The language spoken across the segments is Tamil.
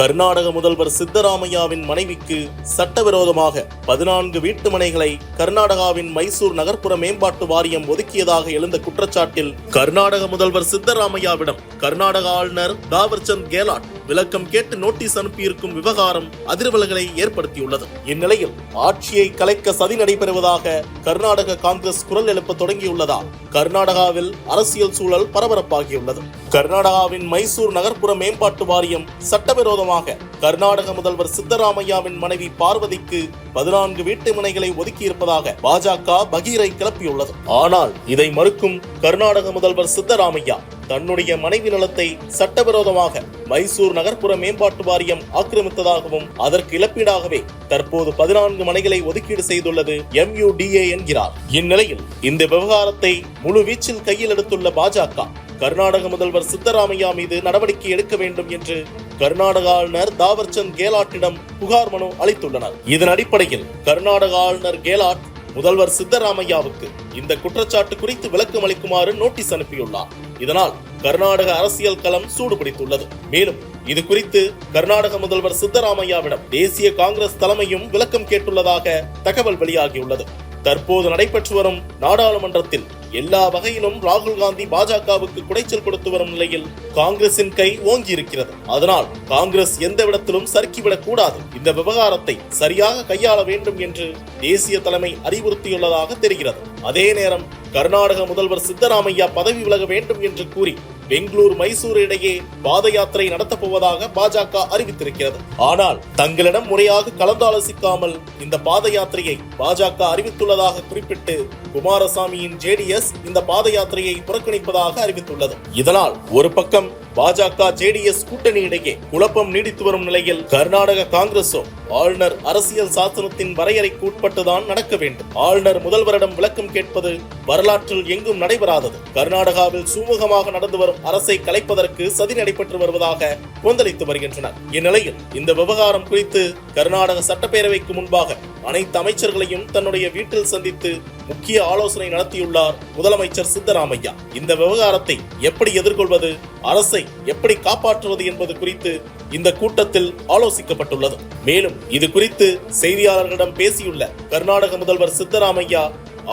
கர்நாடக முதல்வர் சித்தராமையாவின் மனைவிக்கு சட்டவிரோதமாக பதினான்கு வீட்டு மனைகளை கர்நாடகாவின் மைசூர் நகர்ப்புற மேம்பாட்டு வாரியம் ஒதுக்கியதாக எழுந்த குற்றச்சாட்டில் கர்நாடக முதல்வர் சித்தராமையாவிடம் கர்நாடக ஆளுநர் தாவர்சந்த் கெலாட் விளக்கம் கேட்டு நோட்டீஸ் அனுப்பியிருக்கும் விவகாரம் அதிர்வல்களை ஏற்படுத்தியுள்ளது. இந்நிலையில் ஆட்சியை கலைக்க சதி நடைபெறுவதாக கர்நாடக காங்கிரஸ் குரல் எழுப்ப தொடங்கியுள்ளதால் கர்நாடகாவில் அரசியல் சூழல் பரபரப்பாகியுள்ளது. கர்நாடகாவின் மைசூர் நகர்ப்புற மேம்பாட்டு வாரியம் சட்டவிரோதமாக கர்நாடக முதல்வர் சித்தராமையாவின் மனைவி பார்வதிக்கு பதினான்கு வீட்டு மனைகளை ஒதுக்கியிருப்பதாக பாஜக பகீரை கிளப்பியுள்ளது. ஆனால் இதை மறுக்கும் கர்நாடக முதல்வர் சித்தராமையா தன்னுடைய மனைவி நிலத்தை சட்டவிரோதமாக மைசூர் நகர்ப்புற மேம்பாட்டு வாரியம் ஆக்கிரமித்ததாகவும் அதற்கு இழப்பீடாகவே தற்போது பதினான்கு மனைகளை ஒதுக்கீடு செய்துள்ளது எம்யூடிஏ என்கிறார். இந்நிலையில் இந்த விவகாரத்தை முழு வீச்சில் கையில் எடுத்துள்ள பாஜக கர்நாடக முதல்வர் சித்தராமையா மீது நடவடிக்கை எடுக்க வேண்டும் என்று கர்நாடக ஆளுநர் தாவர்சந்த் கெலாட்டிடம் புகார் மனு அளித்துள்ளனர். இதன் அடிப்படையில் கர்நாடக ஆளுநர் கெலாட் முதல்வர் சித்தராமையாவுக்கு இந்த குற்றச்சாட்டு குறித்து விளக்கம் அளிக்குமாறு நோட்டீஸ் அனுப்பியுள்ளார். இதனால் கர்நாடக அரசியல் களம் சூடுபிடித்துள்ளது. மேலும் இது குறித்து கர்நாடக முதல்வர் சித்தராமையாவிடம் தேசிய காங்கிரஸ் தலைமையும் விளக்கம் கேட்டுள்ளதாக தகவல் வெளியாகியுள்ளது. தற்போது நடைபெற்று வரும் நாடாளுமன்றத்தில் எல்லா வகையிலும் ராகுல் காந்தி பாஜகவுக்கு குடைச்சல் கொடுத்து வரும் நிலையில் காங்கிரசின் கை ஓங்கி இருக்கிறது அதனால் காங்கிரஸ் எந்த விடத்திலும் சறுக்கிவிடக் கூடாது. இந்த விவகாரத்தை சரியாக கையாள வேண்டும் என்று தேசிய தலைமை அறிவுறுத்தியுள்ளதாக தெரிகிறது. அதே நேரம் கர்நாடக முதல்வர் சித்தராமையா பதவி விலக வேண்டும் என்று கூறி பெங்களூர் மைசூர் இடையே பாத யாத்திரை நடத்தப் போவதாக பாஜக அறிவித்திருக்கிறது. ஆனால் தங்களிடம் முறையாக கலந்தாலோசிக்காமல் இந்த பாத யாத்திரையை பாஜக அறிவித்துள்ளதாக குறிப்பிட்டு குமாரசாமியின் ஜேடிஎஸ் இந்த பாத யாத்திரையை புறக்கணிப்பதாக அறிவித்துள்ளது. இதனால் ஒரு பக்கம் பாஜக ஜேடிஎஸ் கூட்டணி இடையே குழப்பம் நீடித்து வரும் நிலையில் கர்நாடக காங்கிரஸோ ஆளுநர் அரசியல் சாசனத்தின் வரையறைக்கு உட்பட்டுதான் நடக்க வேண்டும். ஆளுநர் முதல்வரிடம் விளக்கம் கேட்பது வரலாற்றில் எங்கும் நடைபெறாதது. கர்நாடகாவில் சுமூகமாக நடந்து வரும் அரசை கலைப்பதற்கு சதி நடைபெற்று வருவதாக கொந்தளித்து வருகின்றனர். இந்நிலையில் இந்த விவகாரம் குறித்து கர்நாடக சட்டப்பேரவைக்கு முன்பாக அனைத்து அமைச்சர்களையும் தன்னுடைய வீட்டில் சந்தித்து முக்கிய ஆலோசனை நடத்தியுள்ளார் முதலமைச்சர் சித்தராமையா. இந்த விவகாரத்தை எப்படி எதிர்கொள்வது அரசை எப்படி காப்பாற்றுவது என்பது குறித்து இந்த கூட்டத்தில் ஆலோசிக்கப்பட்டுள்ளது. மேலும் இது குறித்து செய்தியாளர்களிடம் பேசியுள்ள கர்நாடக முதல்வர் சித்தராமையா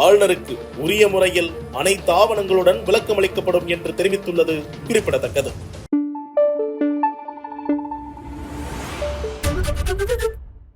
ஆளுநருக்கு உரிய முறையில் அனைத்து ஆவணங்களுடன் விளக்கமளிக்கப்படும் என்று தெரிவித்துள்ளது குறிப்பிடத்தக்கது.